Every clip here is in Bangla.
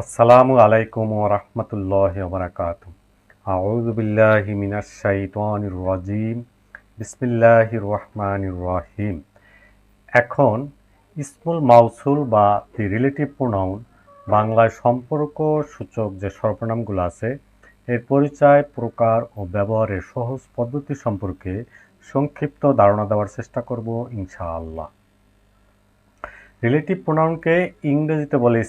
আসসালামু আলাইকুম ও ওরহমতুল্লাহ বরকাত। আউজবিল্লাহ মিনাশাইতানির রাজিম। বিসমিল্লাহির রহমানির রহিম। এখন ইসমুল মাউসুল বা দি রিলেটিভ প্রোনাউন, বাংলায় সম্পর্ক সূচক যে সর্বনামগুলো আছে, এর পরিচয়, প্রকার ও ব্যবহারের সহজ পদ্ধতি সম্পর্কে সংক্ষিপ্ত ধারণা দেওয়ার চেষ্টা করব ইনশাআল্লাহ। রিলেটিভ প্রোনাউনকে ইংরেজিতে বলে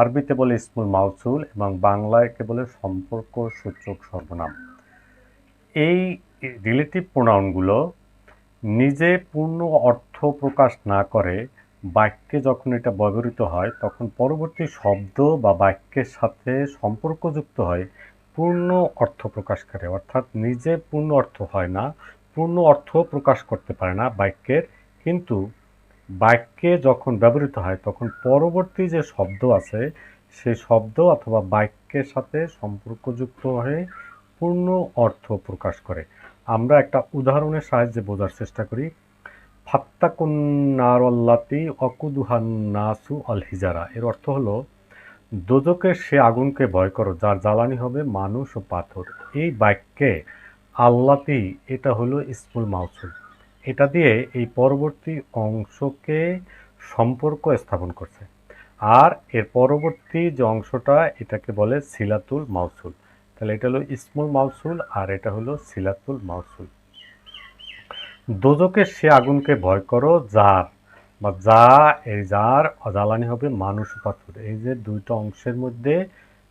আরবিতে বলে ইসমুল মাউসুল এবং বাংলায় বলে সম্পর্ক সূচক সর্বনাম। এই রিলেটিভ প্রোনাউনগুলো নিজে পূর্ণ অর্থ প্রকাশ না করে বাক্যে যখন এটা ব্যবহৃত হয়, তখন পরবর্তী শব্দ বা বাক্যের সাথে সম্পর্কযুক্ত হয়, পূর্ণ অর্থ প্রকাশ করে। অর্থাৎ নিজে পূর্ণ অর্থ হয় না, পূর্ণ অর্থ প্রকাশ করতে পারে না বাক্যের, কিন্তু বাক্যে যখন ব্যবহৃত হয়, তখন পরবর্তী যে শব্দ আছে সেই শব্দ অথবা বাক্যের সাথে সম্পর্কযুক্ত হয়ে পূর্ণ অর্থ প্রকাশ করে। আমরা একটা উদাহরণের সাহায্যে বোঝার চেষ্টা করি। ফাত্তাকুন্নারল্লাতি অকুদুহান নাসু আল হিজারা এর অর্থ হলো দোজকের সে আগুনকে ভয় করো, যার জ্বালানি হবে মানুষ ও পাথর। এই বাক্যে আল্লাতি, এটা হলো ইসমুল মাউসুল। এটা দিয়ে এই পরবর্তী অংশকে সম্পর্ক স্থাপন করছে। আর এর পরবর্তী যে অংশটা, এটাকে বলে সিলাতুল মাউসুল। তাহলে এটা হলো ইসমুল মাউসুল আর এটা হলো সিলাতুল মাউসুল। দোজকের সে আগুনকে ভয় করো, যার, বা যা, এই যার জ্বালানি হবে মানুষ পাথর। এই যে দুইটা অংশের মধ্যে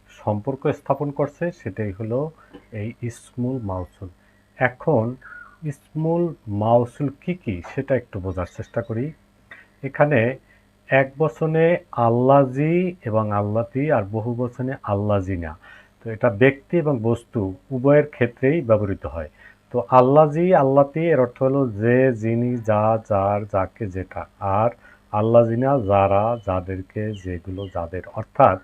সম্পর্ক স্থাপন করছে, সেটাই হলো এই ইসমুল মাউসুল। এখন ইসমুল মাউসুল কি কি সেটা একটু বোঝার চেষ্টা করি। এখানে এক বচনে আল্লাজি এবং আল্লাতি আর বহু বচনে আল্লাজিনা তো এটা ব্যক্তি এবং বস্তু উভয়ের ক্ষেত্রেই ব্যবহৃত হয়। তো আল্লাজি আল্লাতি এর অর্থ হলো যে, যিনি, যা, যার, যাকে, যেটা। আর আল্লাজিনা যারা, যাদেরকে, যেগুলো, যাদের। অর্থাৎ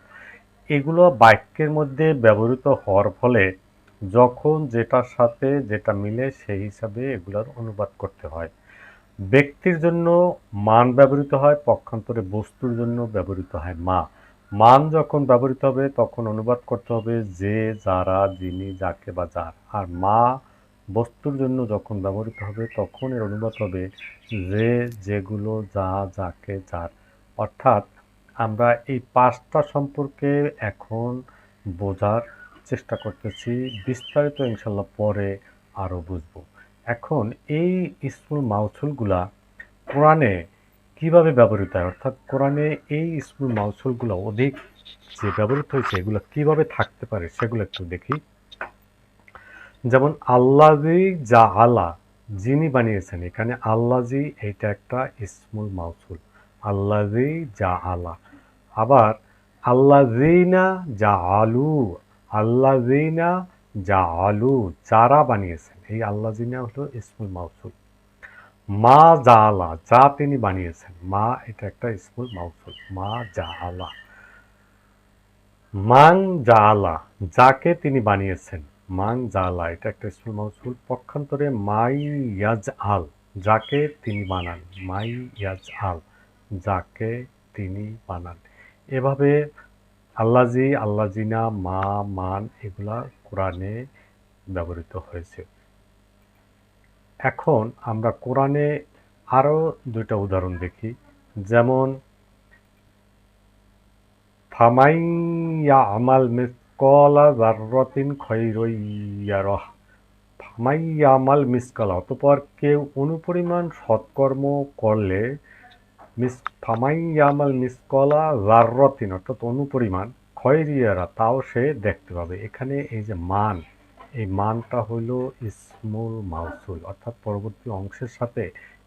এগুলো বাক্যের মধ্যে ব্যবহৃত হওয়ার ফলে যখন যেটার সাথে যেটা মিলে সেই হিসাবে এগুলোর অনুবাদ করতে হয়। ব্যক্তির জন্য মান ব্যবহৃত হয়, পক্ষান্তরে বস্তুর জন্য ব্যবহৃত হয় মা। মান যখন ব্যবহৃত হবে, তখন অনুবাদ করতে হবে যে, যারা, যিনি, যাকে বা যার। আর মা বস্তুর জন্য যখন ব্যবহৃত হবে, তখন এর অনুবাদ হবে যে, যেগুলো যা, যাকে, যার। অর্থাৎ আমরা এই পাঁচটা সম্পর্কে এখন বোঝার চেষ্টা করতেছি, বিস্তারিত ইনশাল্লাহ পরে আরও বুঝব। এখন এই ইসমুল মাউসুলগুলা কোরআনে কীভাবে ব্যবহৃত হয়? অর্থাৎ কোরআনে এই ইসমুল মাউসুলগুলো অধিক যে ব্যবহৃত হয়েছে, এগুলো কীভাবে থাকতে পারে সেগুলো একটু দেখি। যেমন আল্লাজি যা আলা যিনি বানিয়েছেন, এখানে আল্লাজি এইটা একটা ইসমুল মাউসুল আল্লাজি যা আলা আবার আল্লাজিনা যা আলু আল্লাজিনা যা আলু যারা বানিয়েছেন। এই আল্লাজিনা হলো ইসমুল মাউসুল। মা যা আলা যা তিনি বানিয়েছেন। মা এটা একটা ইসমুল মাউসুল। মা যা আলা মান যা আলা যাকে তিনি বানিয়েছেন। মান জালা, এটা একটা ইসমুল মাউসুল। পক্ষান্তরে মাই ইয়াজ আল যাকে তিনি বানান। মাই ইয়াজ আল যাকে তিনি বানান। এভাবে আল্লাজি আল্লাজিনা মা, মান এগুলা কোরআনে ব্যবহৃত হয়েছে। এখন আমরা কোরআনে আরও দুইটা উদাহরণ দেখি। যেমন, ফামাইয়া আমাল মিসকলা জাররাতিন খৈরইয়ারহ ফামাইয়া আমাল মিসকলা, অতপর কেউ অনুপরিমাণ সৎকর্ম করলে মিস ফামাইয়া আমাল মিসকলা জাররাতিন অর্থাৎ অনুপরিমাণ, খয়রিয়ারা, তাও সে দেখতে পাবে। এখানে এই যে মান, এই মানটা হইল ইসমুল মাউসুল, অর্থাৎ পরবর্তী অংশের সাথে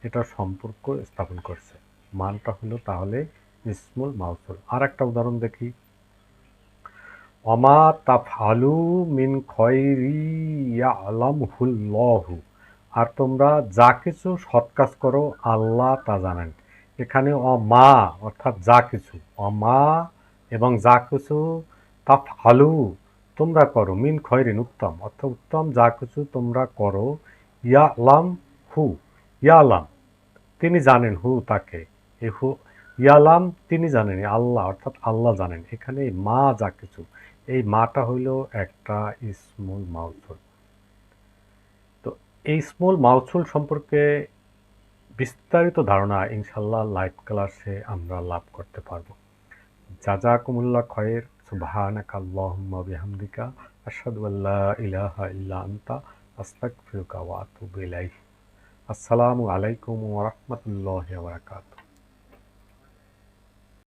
এটা সম্পর্ক স্থাপন করছে। মানটা হলো তাহলে ইসমুল মাউসুল। আর একটা উদাহরণ দেখি। অমা তাফালু মিন খয়রি ইয়ালামহুল্লাহু, আর তোমরা যা কিছু সৎ কাজ করো, আল্লাহ তা জানেন। এখানে অমা, অর্থাৎ যা কিছু। অমা এবং যা কিছু তাফালু তোমরা করো। মিন খয়রিন, উত্তম। অর্থাৎ উত্তম, যা কিছু তোমরা করো। ইয়ালাম হু, ইয়ালাম। তিনি জানেন হু তাকে। এ হু, ইয়ালাম তিনি জানেন আল্লাহ, অর্থাৎ আল্লাহ জানেন। এখানে মা যা কিছু, এই মাটা হইল একটা স্মল মাউথুল তো এই স্মল মাউথুল সম্পর্কে বিস্তারিত ধারণা ইনশাল্লাহ লাইভ ক্লাসে আমরা লাভ করতে পারব। যা যা কুমুল্লা খয়ের সুবাহিকা আসাদুল্লাহ ইলাহা ইল্লা আনতা ইলাইক আসসালামু আলাইকুম ওরহমতুল্লাহ বারাকাতুহু।